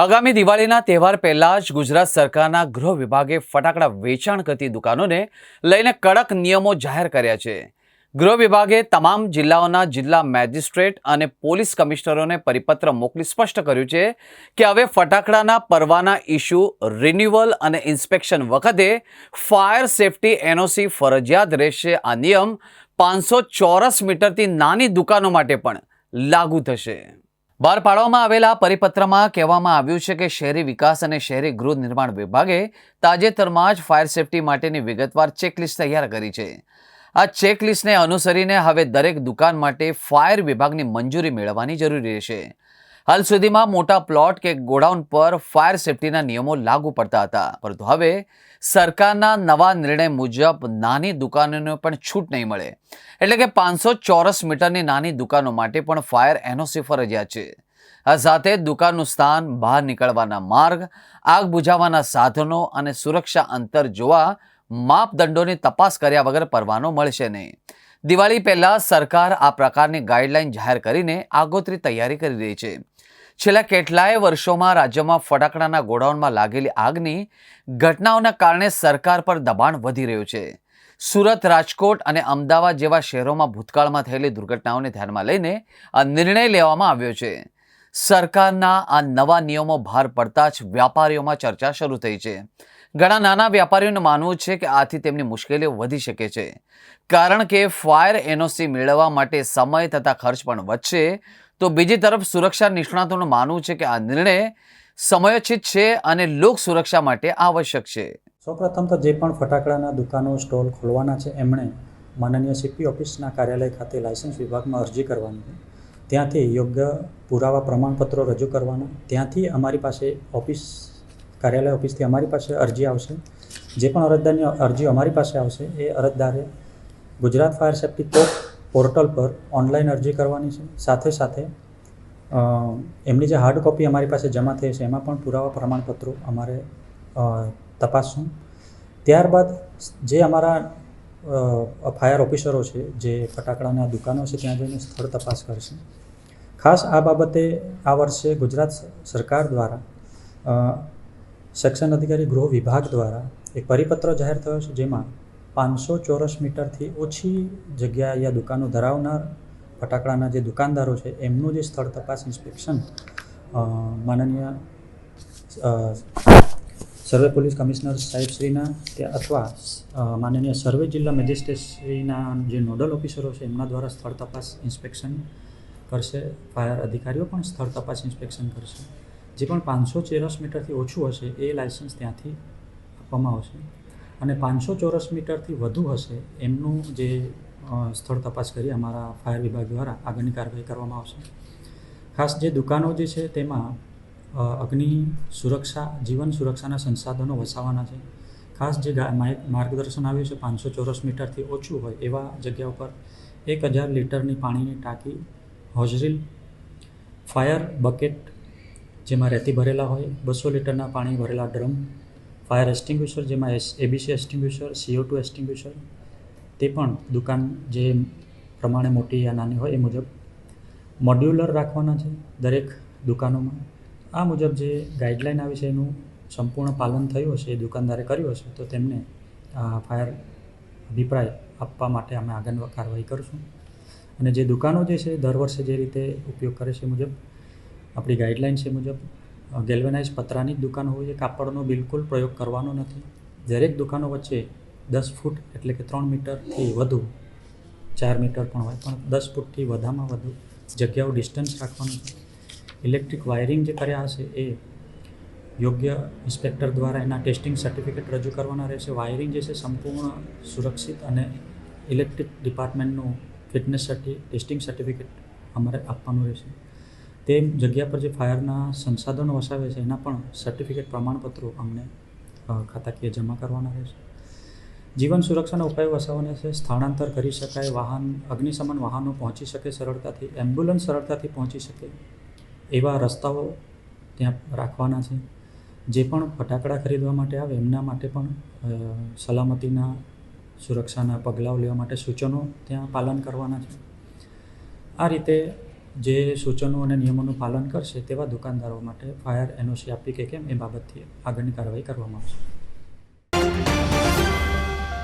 આગામી દિવાળીના તહેવાર પહેલા જ ગુજરાત સરકારના ગૃહ વિભાગે ફટાકડા વેચાણ કરતી દુકાનોને લઈને કડક નિયમો જાહેર કર્યા છે. ગૃહ વિભાગે તમામ જિલ્લાઓના જિલ્લા મેજિસ્ટ્રેટ અને પોલીસ કમિશનરોને પરિપત્ર મોકલી સ્પષ્ટ કર્યું છે કે હવે ફટાકડાના પરવાના ઇસ્યુ રિન્યુઅલ અને ઇન્સ્પેક્શન વખતે ફાયર સેફટી એનઓસી ફરજિયાત રહેશે. આ નિયમ પાંચસો ચોરસ મીટરથી નાની દુકાનો માટે પણ લાગુ થશે. બહાર પાડવામાં આવેલા પરિપત્રમાં કહેવામાં આવ્યું છે કે શહેરી વિકાસ અને શહેરી ગૃહ નિર્માણ વિભાગે તાજેતરમાં જ ફાયર સેફટી માટેની વિગતવાર ચેકલિસ્ટ તૈયાર કરી છે. આ ચેકલિસ્ટને અનુસરીને હવે દરેક દુકાન માટે ફાયર વિભાગની મંજૂરી મેળવવાની જરૂરી રહેશે. હાલ સુધીમાં મોટા પ્લોટ કે ગોડાઉન પર ફાયર સેફટીના નિયમો લાગુ પડતા હતા. પરંતુ હવે સરકારના નવા નિર્ણય મુજબ નાની દુકાનોને પણ છૂટ નહીં મળે. એટલે કે પાંચસો ચોરસ મીટરની નાની દુકાનો માટે પણ ફાયર એનઓસી ફરજિયાત છે. આ સાથે દુકાનનું સ્થાન, બહાર નીકળવાના માર્ગ, આગ બુઝાવવાના સાધનો અને સુરક્ષા અંતર જોવા માપદંડોની તપાસ કર્યા વગર પરવાનો મળશે નહીં. દિવાળી પહેલા સરકાર આ પ્રકારની ગાઈડલાઈન જાહેર કરીને આગોતરી તૈયારી કરી રહી છે. છેલ્લા કેટલાય વર્ષોમાં રાજ્યમાં ફટાકડાના ગોડાઉનમાં લાગેલી આગની ઘટનાઓના કારણે સરકાર પર દબાણ વધી રહ્યું છે. સુરત, રાજકોટ અને અમદાવાદ જેવા શહેરોમાં ભૂતકાળમાં થયેલી દુર્ઘટનાઓને ધ્યાનમાં લઈને આ નિર્ણય લેવામાં આવ્યો છે. સરકારના આ નવા નિયમો ભાર પડતા જ વ્યાપારીઓમાં ચર્ચા શરૂ થઈ છે. ઘણા નાના વેપારીઓનું માનવું છે કે આથી તેમની મુશ્કેલીઓ વધી શકે છે. કારણ કે ફાયર એનઓસી મેળવવા માટે સમય તથા ખર્ચ પણ વધશે તો બીજી તરફ સુરક્ષા નિષ્ણાતોનું માનવું છે કે આ નિર્ણય સમયોચિત છે અને લોક સુરક્ષા માટે આવશ્યક છે. સૌપ્રથમ તો જે પણ ફટાકડાના દુકાનો, સ્ટોલ ખોલવાના છે, એમણે માનનીય સીપી ઓફિસના કાર્યાલય ખાતે લાયસન્સ વિભાગમાં અરજી કરવાની ત્યાંથી યોગ્ય પુરાવા પ્રમાણપત્રો રજૂ કરવાના. ત્યાંથી અમારી પાસે ઓફિસ, કાર્યાલય ઓફિસથી અમારી પાસે અરજી આવશે. જે પણ અરજદારની અરજી અમારી પાસે આવશે એ અરજદારે Gujarat fire safety cop portal પર ઓનલાઈન અરજી કરવાની છે. સાથે સાથે એમની જે હાર્ડ કોપી અમારી પાસે જમા થઈ છે, એમાં પણ પુરાવા પ્રમાણપત્રો અમારે તપાસશું. ત્યારબાદ જે અમારા ફાયર ઓફિસરો છે, જે ફટાકડાના દુકાનો છે, ત્યાં જઈને સ્થળ તપાસ કરશે. ખાસ આ બાબતે આ વર્ષે ગુજરાત સરકાર દ્વારા સેક્શન અધિકારી ગૃહ વિભાગ દ્વારા એક પરિપત્ર જાહેર થયો છે, જેમાં પાંચસો ચોરસ મીટરથી ઓછી જગ્યા યા દુકાનો ધરાવનાર ફટાકડાના જે દુકાનદારો છે, એમનું જે સ્થળ તપાસ ઇન્સ્પેક્શન માનનીય સર્વે પોલીસ કમિશનર સાહેબશ્રીના કે અથવા માનનીય સર્વે જિલ્લા મેજિસ્ટ્રેટશ્રીના જે નોડલ ઓફિસરો છે, એમના દ્વારા સ્થળ તપાસ ઇન્સ્પેક્શન કરશે, ફાયર અધિકારીઓ પણ સ્થળ તપાસ ઇન્સ્પેક્શન કરશે. જે પણ પાંચસો ચોરસ મીટરથી ઓછું હશે, એ લાયસન્સ ત્યાંથી આપવામાં આવશે. અને પાંચસો ચોરસ મીટરથી વધુ હશે એમનું જે સ્થળ તપાસ કરી અમારા ફાયર વિભાગ દ્વારા આગળની કાર્યવાહી કરવામાં આવશે. ખાસ જે દુકાનો જે છે તેમાં અગ્નિ સુરક્ષા, જીવન સુરક્ષાના સંસાધનો વસાવવાના છે. ખાસ જે માર્ગદર્શન આવ્યું છે પાંચસો ચોરસ મીટરથી ઓછું હોય એવા જગ્યા ઉપર એક હજાર લીટરની પાણીની ટાંકી હોજરીલ ફાયર બકેટ જેમાં રેતી ભરેલા હોય, બસો લીટરના પાણી ભરેલા ડ્રમ ફાયર એસ્ટિંગ્વિશર જેમાં S, ABC extinguisher CO two extinguisher તે પણ દુકાન જે પ્રમાણે મોટી યા નાની હોય એ મુજબ મોડ્યુલર રાખવાના છે દરેક દુકાનોમાં. આ મુજબ જે ગાઈડલાઈન આવી છે એનું સંપૂર્ણ પાલન થયું હશે, એ દુકાનદારે કર્યું હશે, તો તેમને ફાયર અભિપ્રાય આપવા માટે અમે આગળ કાર્યવાહી કરીશું. અને જે દુકાનો જે છે, દર વર્ષે જે રીતે ઉપયોગ કરે છે મુજબ, આપણી ગાઈડલાઈન છે મુજબ ગેલ્વેનાઇઝ પતરાની જ દુકાન હોય છે. કાપડનો બિલકુલ પ્રયોગ કરવાનો નથી. દરેક દુકાનો વચ્ચે દસ ફૂટ એટલે કે ત્રણ મીટરથી વધુ, ચાર મીટર પણ હોય, પણ દસ ફૂટથી વધામાં વધુ જગ્યાઓ ડિસ્ટન્સ રાખવાનું છે. ઇલેક્ટ્રિક વાયરિંગ જે કર્યા હશે એ યોગ્ય ઇન્સ્પેક્ટર દ્વારા એના ટેસ્ટિંગ સર્ટિફિકેટ રજૂ કરવાના રહેશે. વાયરિંગ જે છે સંપૂર્ણ સુરક્ષિત અને ઇલેક્ટ્રિક ડિપાર્ટમેન્ટનું ફિટનેસ સર્ટિ, ટેસ્ટિંગ સર્ટિફિકેટ અમારે આપવાનું રહેશે. તે જગ્યા પર જે ફાયરના સંસાધનો વસાવે છે, એના પણ સર્ટિફિકેટ પ્રમાણપત્રો અમને ખાતાકીય જમા કરવાના રહેશે જીવન સુરક્ષાના ઉપાયો વસાવવાના છે, સ્થળાંતર કરી શકાય, વાહન, અગ્નિશમન વાહનો પહોંચી શકે સરળતાથી, એમ્બ્યુલન્સ સરળતાથી પહોંચી શકે એવા રસ્તાઓ ત્યાં રાખવાના છે. જે પણ ફટાકડા ખરીદવા માટે આવે, એમના માટે પણ સલામતીના સુરક્ષાના પગલાઓ લેવા માટે સૂચનો ત્યાં પાલન કરવાના છે. આ રીતે જે સૂચનો અને નિયમોનું પાલન કરશે તેવા દુકાનદારો માટે ફાયર એનઓસી આપવી કે કેમ એ બાબતથી આગળની કાર્યવાહી કરવામાં આવશે.